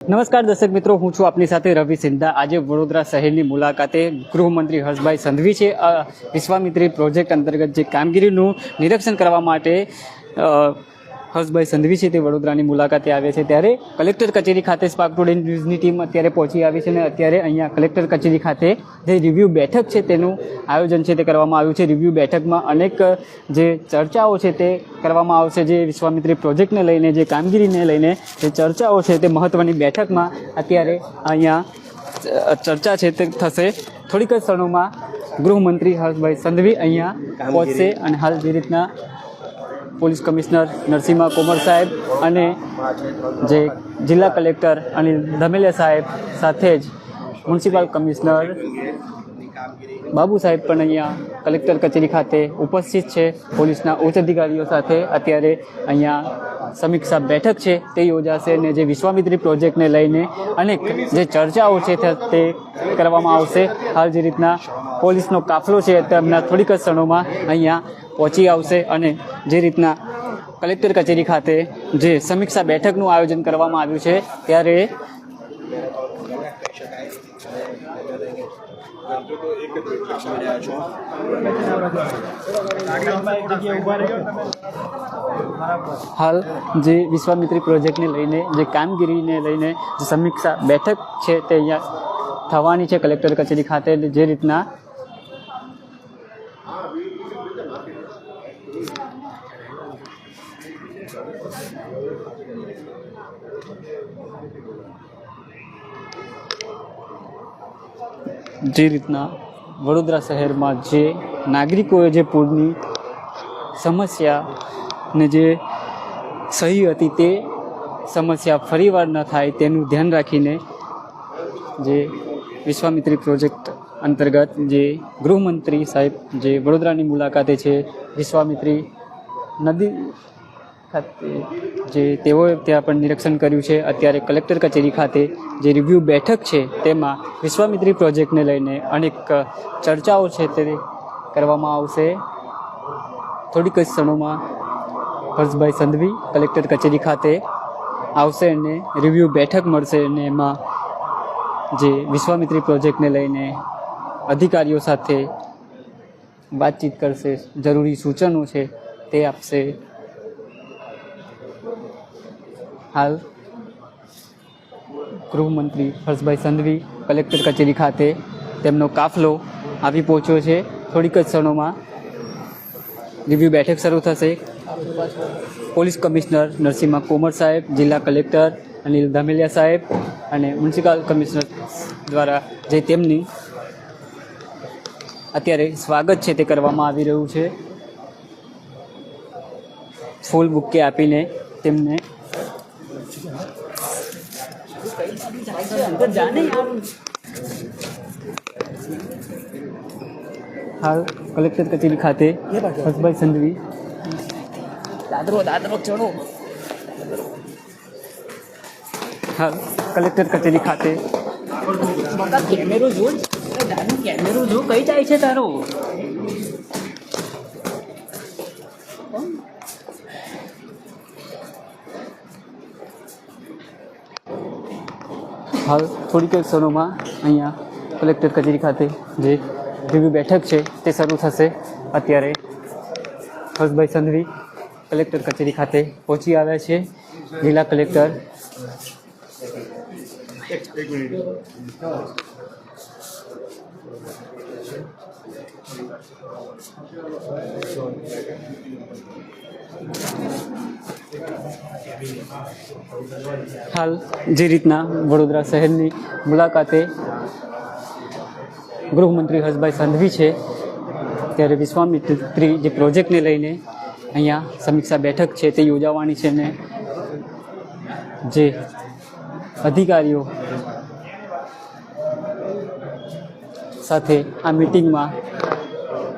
નમસ્કાર દર્શક મિત્રો, હું છું આપની સાથે રવિ સિંધા. આજે વડોદરા શહેરની મુલાકાતે ગૃહમંત્રી હર્ષભાઈ સંધવી છે. વિશ્વામિત્રી પ્રોજેક્ટ અંતર્ગત જે કામગીરીનું નિરીક્ષણ કરવા માટે હર્ષભાઈ સંધવી છે તે વડોદરાની મુલાકાતે આવે છે. ત્યારે કલેક્ટર કચેરી ખાતે સ્પાર્ક ટુડે ન્યૂઝની ટીમ અત્યારે પહોંચી આવી છે અને અત્યારે અહીંયા કલેક્ટર કચેરી ખાતે જે રિવ્યૂ બેઠક છે તેનું આયોજન છે તે કરવામાં આવ્યું છે. રિવ્યૂ બેઠકમાં અનેક જે ચર્ચાઓ છે તે કરવામાં આવશે. જે વિશ્વામિત્રી પ્રોજેક્ટને લઈને જે કામગીરીને લઈને જે ચર્ચાઓ છે તે મહત્ત્વની બેઠકમાં અત્યારે અહીંયા ચર્ચા છે તે થશે. થોડીક જ ક્ષણોમાં ગૃહમંત્રી હર્ષભાઈ સંધવી અહીંયા પહોંચશે અને હાલ જે રીતના પોલીસ કમિશનર નરસિંહા કોમર સાહેબ અને જે જિલ્લા કલેક્ટર અનિલ ધમેલિયા સાહેબ સાથે જ મ્યુનિસિપલ કમિશનર બાબુ સાહેબ પણ અહીંયા કલેક્ટર કચેરી ખાતે ઉપસ્થિત છે. પોલીસના ઉચ્ચ અધિકારીઓ સાથે અત્યારે અહીંયા સમીક્ષા બેઠક છે તે યોજાશે અને જે વિશ્વામિત્રી પ્રોજેક્ટને લઈને અનેક જે ચર્ચાઓ છે તે- કરવામાં આવશે. હાલ જે રીતના પોલીસનો કાફલો છે તે હમણાં થોડીક જ ક્ષણોમાં અહીંયા પહોંચી આવશે અને જે રીતના કલેક્ટર કચેરી ખાતે જે સમીક્ષા બેઠકનું આયોજન કરવામાં આવ્યું છે, ત્યારે હાલ જે વિશ્વામિત્રી પ્રોજેક્ટને લઈને, જે કામગીરીને લઈને જે સમીક્ષા બેઠક છે તે અહીંયા થવાની છે કલેક્ટર કચેરી ખાતે. જે રીતના જે રીતના વડોદરા શહેરમાં જે નાગરિકોએ જે પૂરની સમસ્યાને જે સહી હતી તે સમસ્યા ફરીવાર ન થાય તેનું ધ્યાન રાખીને જે વિશ્વામિત્રી પ્રોજેક્ટ અંતર્ગત જે ગૃહમંત્રી સાહેબ જે વડોદરાની મુલાકાતે છે વિશ્વામિત્રી નદી ખાતે જે તેઓએ ત્યાં પણ નિરીક્ષણ કર્યું છે, અત્યારે કલેક્ટર કચેરી ખાતે જે રિવ્યૂ બેઠક છે, તેમાં વિશ્વામિત્રી પ્રોજેક્ટને લઈને અનેક ચર્ચાઓ છે તે કરવામાં આવશે. થોડીક જ ક્ષણોમાં હર્ષભાઈ સંધવી કલેક્ટર કચેરી ખાતે આવશે અને રિવ્યૂ બેઠક મળશે અને એમાં જે વિશ્વામિત્રી પ્રોજેક્ટને લઈને અધિકારીઓ સાથે વાતચીત કરશે. જરૂરી સૂચનો છે તે આપશે. હાલ ગૃહમંત્રી હર્ષભાઈ સંધવી કલેક્ટર કચેરી ખાતે તેમનો કાફલો આવી પહોંચ્યો છે. થોડીક જ ક્ષણોમાં રિવ્યૂ બેઠક શરૂ થશે. પોલીસ કમિશનર નરસિંહા કોમર સાહેબ, જિલ્લા કલેક્ટર અનિલ ધામેલિયા સાહેબ અને મ્યુનિસિપલ કમિશનર દ્વારા જે તેમની અત્યારે સ્વાગત છે તે કરવામાં આવી રહ્યું છે. ફૂલ બુકે આપીને તેમને હાલ કલેક્ટર કચેરી ખાતે હસભાઈ સંધવી દાદરો દાદરો ચડો હાલ કલેક્ટર કચેરી ખાતે. કેમેરો જો દાદુ કેમેરો જો કઈ જાય છે તારો? હાલ થોડીક જ ક્ષણોમાં અહીંયા કલેક્ટર કચેરી ખાતે જે રિવ્યુ બેઠક છે તે શરૂ થશે. અત્યારે હર્ષભાઈ સંધવી કલેક્ટર કચેરી ખાતે પહોંચી આવ્યા છે. જિલ્લા કલેક્ટર. હાલ જે રીતના વડોદરા શહેરની મુલાકાતે ગૃહમંત્રી હર્ષભાઈ સંઘવી છે, ત્યારે વિશ્વામિત્રી જે પ્રોજેક્ટને લઈને અહીંયા સમીક્ષા બેઠક છે તે યોજાવાની છે ને જે અધિકારીઓ સાથે આ મિટિંગમાં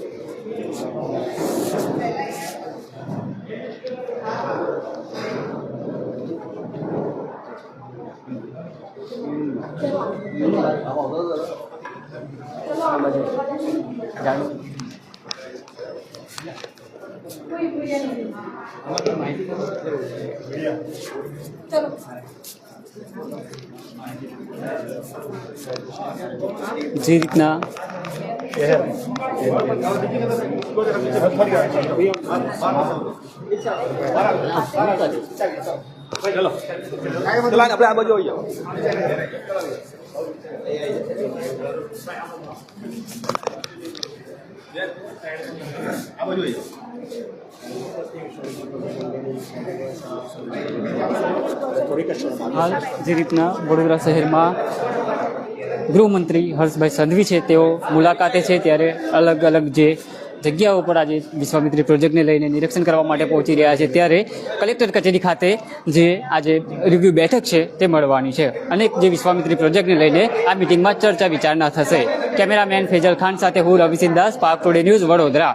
嗯。好的好的好的好的好的 જે રીતના ચલો આપણે આ બાજુ આવી જાઓ આ બાજુ આવી જાઓ હાલ જે રીતના વડોદરા શહેરમાં ગૃહમંત્રી હર્ષભાઈ સંઘવી છે, તેઓ મુલાકાતે છે ત્યારે અલગ અલગ જે જગ્યાઓ પર આજે વિશ્વામિત્રી પ્રોજેક્ટને લઈને નિરીક્ષણ કરવા માટે પહોંચી રહ્યા છે, ત્યારે કલેક્ટર કચેરી ખાતે જે આજે રિવ્યૂ બેઠક છે તે મળવાની છે. અનેક જે વિશ્વામિત્રી પ્રોજેક્ટને લઈને આ મિટિંગમાં ચર્ચા વિચારણા થશે. કેમેરામેન ફેજલ ખાન સાથે હું રવિસિંહ દાસ પાક ટુડે ન્યૂઝ વડોદરા.